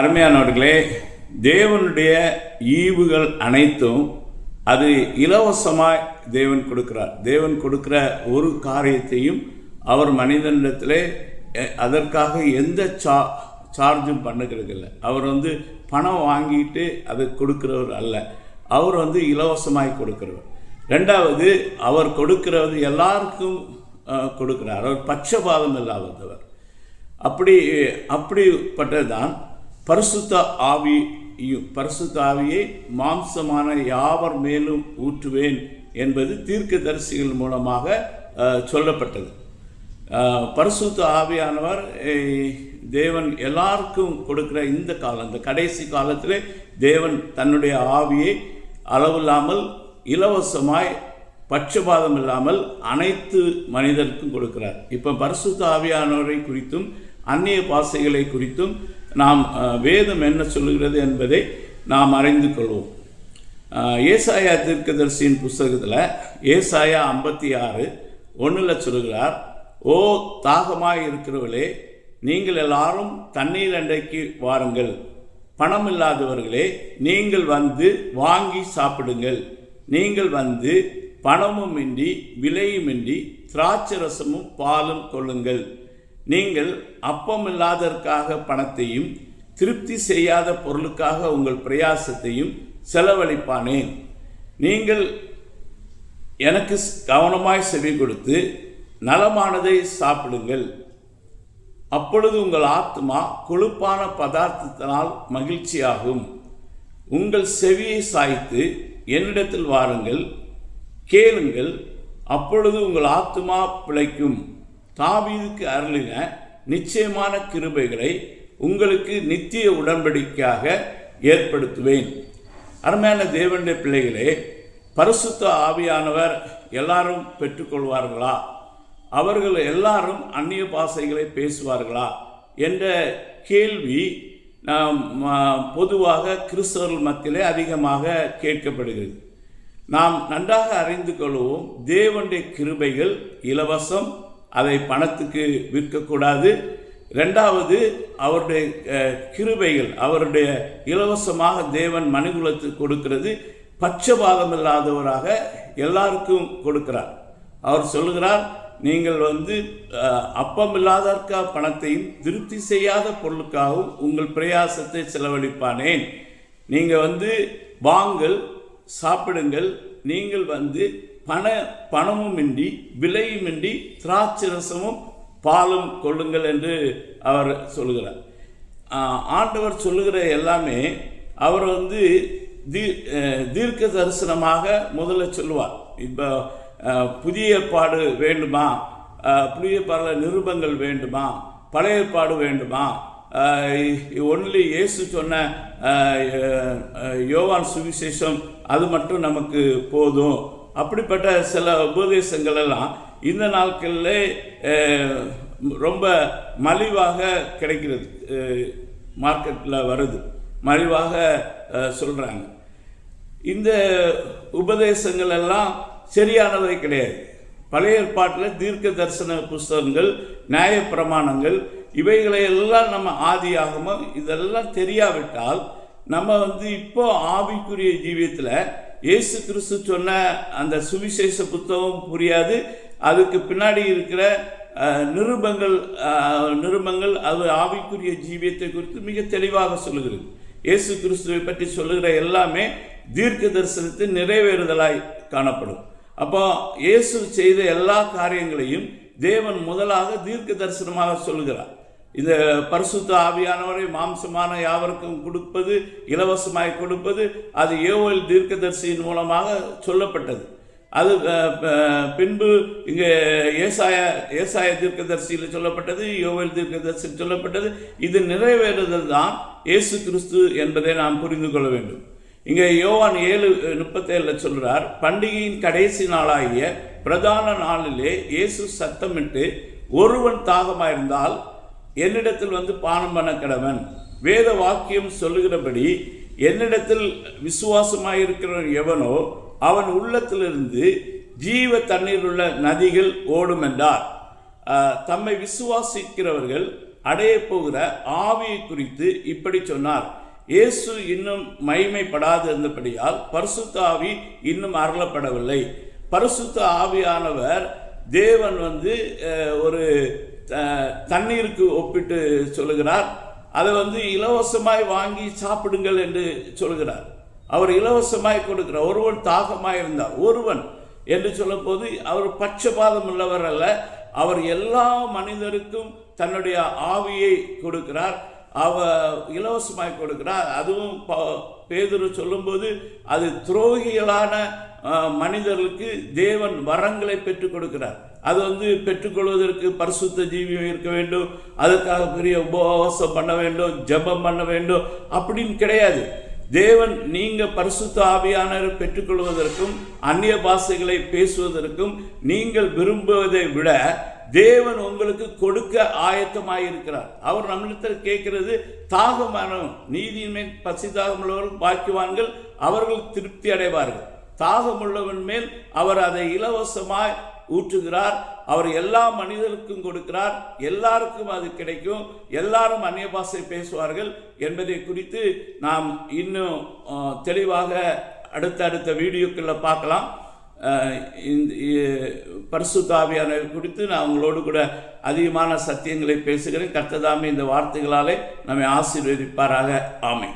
அருமையானவர்களே தேவனுடைய ஈவுகள் அனைத்தும் அது இலவசமாய் தேவன் கொடுக்கிறார். தேவன் கொடுக்கிற ஒரு காரியத்தையும் அவர் மனிதனிடத்திலே அதற்காக எந்த சா சார்ஜும் பண்ணுகிறது இல்லை அவர் வந்து பணம் வாங்கிட்டு அதை கொடுக்கிறவர் அல்ல. அவர் வந்து இலவசமாய் கொடுக்கிறவர். ரெண்டாவது அவர் கொடுக்கிறது எல்லாருக்கும் கொடுக்கிறார். அவர் பட்சபாதம் இல்லாதவர். அப்படி அப்படிப்பட்டதுதான் பரிசுத்த ஆவியும் பரிசுத்த ஆவியை மாம்சமான யாவர் மேலும் ஊற்றுவேன் என்பது தீர்க்க தரிசிகள் மூலமாக சொல்லப்பட்டது. பரிசுத்த ஆவியானவர் தேவன் எல்லாருக்கும் கொடுக்கிற இந்த காலம் இந்த கடைசி காலத்தில் தேவன் தன்னுடைய ஆவியை அளவில்லாமல் இலவசமாய் பட்சபாதம் இல்லாமல் அனைத்து மனிதருக்கும் கொடுக்கிறார். இப்போ பரிசுத்த ஆவியானவரை குறித்தும் அந்நிய பாசைகளை குறித்தும் நாம் வேதம் என்ன சொல்லுகிறது என்பதை நாம் அறிந்து கொள்வோம். ஏசாயா தீர்க்கதரிசியின் புஸ்தகத்தில் ஏசாயா ஐம்பத்தி ஆறு ஒன்றில் சொல்லுகிறார் ஓ தாகமாக இருக்கிறவர்களே நீங்கள் எல்லாரும் தண்ணீர் அண்டைக்கு வாருங்கள். பணம் இல்லாதவர்களே நீங்கள் வந்து வாங்கி சாப்பிடுங்கள். நீங்கள் வந்து பணமும் இன்றி விலையுமின்றி திராட்சை ரசமும் பாலும் கொள்ளுங்கள். நீங்கள் அப்பம் இல்லாததற்காக பணத்தையும் திருப்தி செய்யாத பொருளுக்காக உங்கள் பிரயாசத்தையும் செலவழிப்பானேன். நீங்கள் எனக்கு கவனமாய் செவி கொடுத்து நலமானதை சாப்பிடுங்கள். அப்பொழுது உங்கள் ஆத்மா கொழுப்பான பதார்த்தத்தினால் மகிழ்ச்சியாகும். உங்கள் செவியை சாய்த்து என்னிடத்தில் வாருங்கள் கேளுங்கள் அப்பொழுது உங்கள் ஆத்மா பிழைக்கும். தாவீதுக்கு அருளின நிச்சயமான கிருபைகளை உங்களுக்கு நித்திய உடன்படிக்கையாக ஏற்படுத்துவேன். அருமையான தேவனுடைய பிள்ளைகளே பரிசுத்த ஆவியானவர் எல்லாரும் பெற்றுக்கொள்வார்களா? அவர்கள் எல்லாரும் அந்நிய பாஷைகளை பேசுவார்களா? என்ற கேள்வி நாம் பொதுவாக கிறிஸ்தவர்கள் மத்தியிலே அதிகமாக கேட்கப்படுகிறது. நாம் நன்றாக அறிந்து கொள்வோம் தேவனுடைய கிருபைகள் இலவசம் அதை பணத்துக்கு விற்கக்கூடாது. ரெண்டாவது அவருடைய கிருபைகள் அவருடைய இலவசமாக தேவன் மனுகுலத்துக்கு கொடுக்கிறது. பட்சபாதம் இல்லாதவராக எல்லாருக்கும் கொடுக்கிறார். அவர் சொல்லுகிறார் நீங்கள் வந்து அப்பம் இல்லாதற்கா பணத்தையும் திருப்தி செய்யாத பொருளுக்காகவும் உங்கள் பிரயாசத்தை செலவழிப்பானேன். நீங்கள் வந்து வாங்கள் சாப்பிடுங்கள். நீங்கள் வந்து பண பணமும் இன்றி விலையுமின்றி திராட்சை ரசமும் பாலும் கொள்ளுங்கள் என்று அவர் சொல்லுகிறார். ஆண்டவர் சொல்லுகிற எல்லாமே அவர் வந்து தீ தீர்க்க தரிசனமாக முதல்ல சொல்லுவார். இப்போ புதிய ஏற்பாடு வேண்டுமா? புதிய பல நிருபங்கள் வேண்டுமா? பழைய ஏற்பாடு வேண்டுமா? ஒன்லி இயேசு சொன்ன யோவான் சுவிசேஷம் அது மட்டும் நமக்கு போதும். அப்படிப்பட்ட சில உபதேசங்கள் எல்லாம் இந்த நாட்களில் ரொம்ப மலிவாக கிடைக்கிறது மார்க்கெட்டில் வருது. மலிவாக சொல்கிறாங்க இந்த உபதேசங்கள் எல்லாம் சரியானவை கிடையாது. பழைய ஏற்பாட்டில் தீர்க்க தரிசன புஸ்தகங்கள் நியாய பிரமாணங்கள் இவைகளை எல்லாம் நம்ம ஆதியாகமோ இதெல்லாம் தெரியாவிட்டால் நம்ம வந்து இப்போ ஆவிக்குரிய ஜீவியத்தில் இயேசு கிறிஸ்து சொன்ன அந்த சுவிசேஷ புத்தகம் புரியாது. அதுக்கு பின்னாடி இருக்கிற நிருபங்கள் நிருபங்கள் அது ஆவிக்குரிய ஜீவியத்தை குறித்து மிக தெளிவாக சொல்லுகிறது. இயேசு கிறிஸ்துவை பற்றி சொல்லுகிற எல்லாமே தீர்க்க தரிசனத்தின் நிறைவேறுதலாய் காணப்படும். அப்போ இயேசு செய்த எல்லா காரியங்களையும் தேவன் முதலாக தீர்க்க தரிசனமாக சொல்லுகிறார். இந்த பரிசுத்த ஆவியானவரை மாம்சமான யாவருக்கும் கொடுப்பது இலவசமாய் கொடுப்பது அது ஏவல் தீர்க்கதரிசியின் மூலமாக சொல்லப்பட்டது. அது பின்பு இங்கே ஏசாய ஏசாய தீர்க்கதரிசியில் சொல்லப்பட்டது யோவல் தீர்க்கதரிசியில் சொல்லப்பட்டது. இது நிறைவேறுதல் தான் இயேசு கிறிஸ்து என்பதை நாம் புரிந்து கொள்ள வேண்டும். இங்கே யோவான் ஏழு முப்பத்தேழில் சொல்கிறார் பண்டிகையின் கடைசி நாளாகிய பிரதான நாளிலே இயேசு சத்தமிட்டு ஒருவன் தாகமாயிருந்தால் என்னிடத்தில் வந்து பானம் பண்ண கடவன் வேத வாக்கியம் சொல்லுகிறபடி என்னிடத்தில் விசுவாசமாயிருக்கிறவன் எவனோ அவன் உள்ளத்திலிருந்து ஜீவ தண்ணீர் உள்ள நதிகள் ஓடும் என்றார் தம்மை விசுவாசிக்கிறவர்கள் அடையப்போகிற ஆவியை குறித்து இப்படி சொன்னார். இயேசு இன்னும் மைமைப்படாது இருந்தபடியால் பரிசுத்த ஆவி இன்னும் அருளப்படவில்லை. பரிசுத்த ஆவியானவர் தேவன் வந்து ஒரு தண்ணீருக்கு ஒப்பிட்டு சொல்லுகிறார். அதை வந்து இலவசமாய் வாங்கி சாப்பிடுங்கள் என்று சொல்கிறார் அவர் இலவசமாய் கொடுக்கிறார். ஒருவன் தாகமாக இருந்தார் ஒருவன் என்று சொல்லும்போது அவர் பட்சபாதம் உள்ளவர் அல்ல. அவர் எல்லா மனிதருக்கும் தன்னுடைய ஆவியை கொடுக்கிறார். அவ இலவசமாய் கொடுக்குறாள் அதுவும் ப- பேதுரு சொல்லும்போது அது துரோகிகளான மனிதர்களுக்கு தேவன் வரங்களை பெற்றுக் கொடுக்கிறார். அது வந்து பெற்றுக்கொள்வதற்கு பரிசுத்த ஜீவியம் இருக்க வேண்டும். அதற்காக பெரிய உபவாசம் பண்ண வேண்டும் ஜெபம் பண்ண வேண்டும். அப்படின்னு கிடையாது. தேவன் நீங்க பரிசுத்த ஆவியானவர் பெற்றுக்கொள்வதற்கும் அந்நிய பாஷைகளை பேசுவதற்கும் நீங்கள் விரும்புவதை விட தேவன் உங்களுக்கு கொடுக்க ஆயத்தமாயிருக்கிறார். அவர் நம்மளிடத்தில் கேட்கிறது தாகமானவன் நீதியின் பசி தாகமுள்ளவர்கள் பாக்கிவான்கள் அவர்கள் திருப்தி அடைவார்கள். தாகமுள்ளவன் மேல் அவர் அதை இலவசமாய் ஊற்றுகிறார். அவர் எல்லா மனிதருக்கும் கொடுக்கிறார். எல்லாருக்கும் அது கிடைக்கும். எல்லாரும் அந்நிய பாசை பேசுவார்கள். என்பதை குறித்து நாம் இன்னும் தெளிவாக தெளிவாக அடுத்தடுத்த வீடியோக்களில் பார்க்கலாம். பரிசுத்தாவியான குறித்து நான் உங்களோடு கூட அதிகமான சத்தியங்களை பேசுகிறேன். கர்த்ததாமே இந்த வார்த்தைகளாலே நம்மை ஆசீர்வதிப்பாராக. ஆமை